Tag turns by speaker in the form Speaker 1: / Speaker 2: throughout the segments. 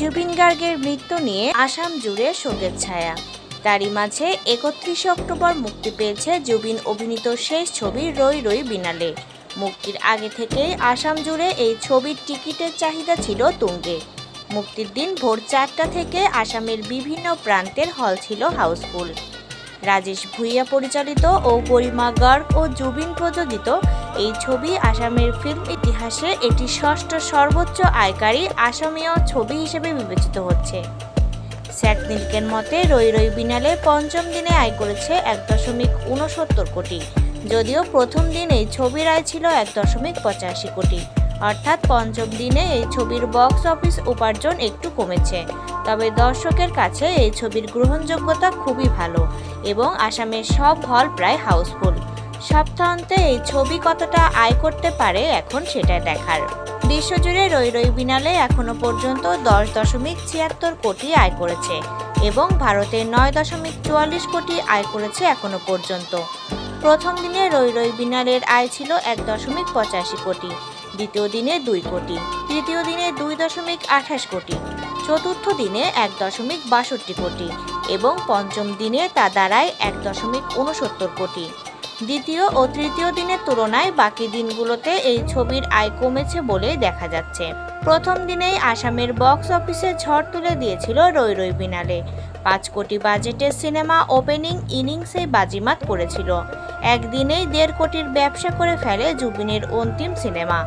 Speaker 1: জুবিন গার্গের মৃত্যু নিয়ে আসাম জুড়ে শোকের ছায়া। তারই মাঝে একত্রিশে অক্টোবর মুক্তি পেয়েছে জুবিন অভিনীত শেষ ছবি রই রই বিনালে। মুক্তির আগে থেকেই আসাম জুড়ে এই ছবির টিকিটের চাহিদা ছিল তুঙ্গে। মুক্তির দিন ভোর চারটা থেকে আসামের বিভিন্ন প্রান্তের হল ছিল হাউসফুল। রাজেশ ভুইয়া পরিচালিত ও গরিমা গার্গ ও জুবিন প্রযোজিত এই ছবি আসামের ফিল্ম ইতিহাসে এটি ষষ্ঠ সর্বোচ্চ আয়কারী আসামীয় ছবি হিসেবে বিবেচিত হচ্ছে। স্যাট নিলকের মতে, রই রই বিনালে পঞ্চম দিনে আয় করেছে এক দশমিক উনসত্তর কোটি, যদিও প্রথম দিন এই ছবির আয় ছিল এক দশমিক পঁচাশি কোটি। অর্থাৎ পঞ্চম দিনে এই ছবির বক্স অফিস উপার্জন একটু কমেছে। তবে দর্শকের কাছে এই ছবির গ্রহণযোগ্যতা খুবই ভালো এবং আসামের সব হল প্রায় হাউসফুল। সপ্তাহান্তে এই ছবি কতটা আয় করতে পারে এখন সেটা দেখার। বিশ্বজুড়ে রই রই বিনালে এখনও পর্যন্ত দশ দশমিক ছিয়াত্তর কোটি আয় করেছে এবং ভারতে নয় দশমিক চুয়াল্লিশ কোটি আয় করেছে এখনও পর্যন্ত। প্রথম দিনে রই রই বিনালের আয় ছিল এক দশমিক পঁচাশি কোটি। দ্বিতীয় দিনে দুই কোটি, তৃতীয় দিনে দুই দশমিক আঠাশ কোটি, চতুর্থ দিনে এক দশমিক বাষট্টি কোটি এবং পঞ্চম দিনে তা দাঁড়ায় এক দশমিক উনসত্তর কোটি। দ্বিতীয় ও তৃতীয় দিনের তুলনায় বাকি দিনগুলোতে এই ছবির আয় কমেছে বলে দেখা যাচ্ছে। প্রথম দিনেই আসামের বক্স অফিসে ঝড় তুলে দিয়েছিল রই রই বিনালে। পাঁচ কোটি বাজেটের সিনেমা ওপেনিং ইনিংসে বাজিমাত করেছিল। একদিনেই দেড় কোটির ব্যবসা করে ফেলে জুবিনের অন্তিম সিনেমা।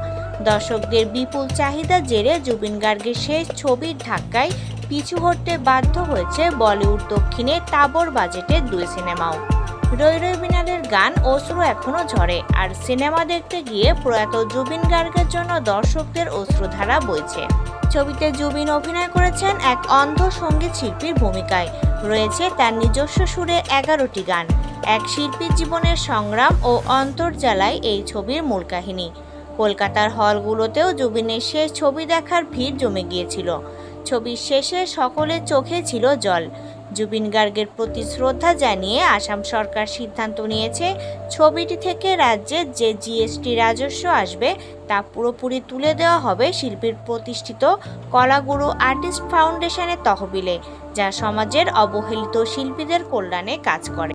Speaker 1: দর্শকদের বিপুল চাহিদা জেরে জুবিন গার্গের শেষ ছবির ধাক্কায় পিছু হটতে বাধ্য হয়েছে বলিউড দক্ষিণে তাবর বাজেটের দুই সিনেমাও। রই রই বিনালের গান অশ্রু এখনও ঝরে, আর সিনেমা দেখতে গিয়ে প্রয়াত জুবিন গার্গের জন্য দর্শকদের অশ্রুধারা বইছে। ছবিতে জুবিন অভিনয় করেছেন এক অন্ধ সংগীত শিল্পীর ভূমিকায়। রয়েছে তার নিজস্ব সুরে এগারোটি গান। এক শিল্পীর জীবনের সংগ্রাম ও অন্তর্জালায় এই ছবির মূল কাহিনী। কলকাতার হলগুলোতেও জুবিনের শেষ ছবি দেখার ভিড় জমে গিয়েছিল। ছবির শেষে সকলের চোখে ছিল জল। জুবিন গার্গের প্রতি শ্রদ্ধা জানিয়ে আসাম সরকার সিদ্ধান্ত নিয়েছে, ছবিটি থেকে রাজ্যের যে জিএসটি রাজস্ব আসবে তা পুরোপুরি তুলে দেওয়া হবে শিল্পীর প্রতিষ্ঠিত কলাগুরু আর্টিস্ট ফাউন্ডেশনের তহবিলে, যা সমাজের অবহেলিত শিল্পীদের কল্যাণে কাজ করে।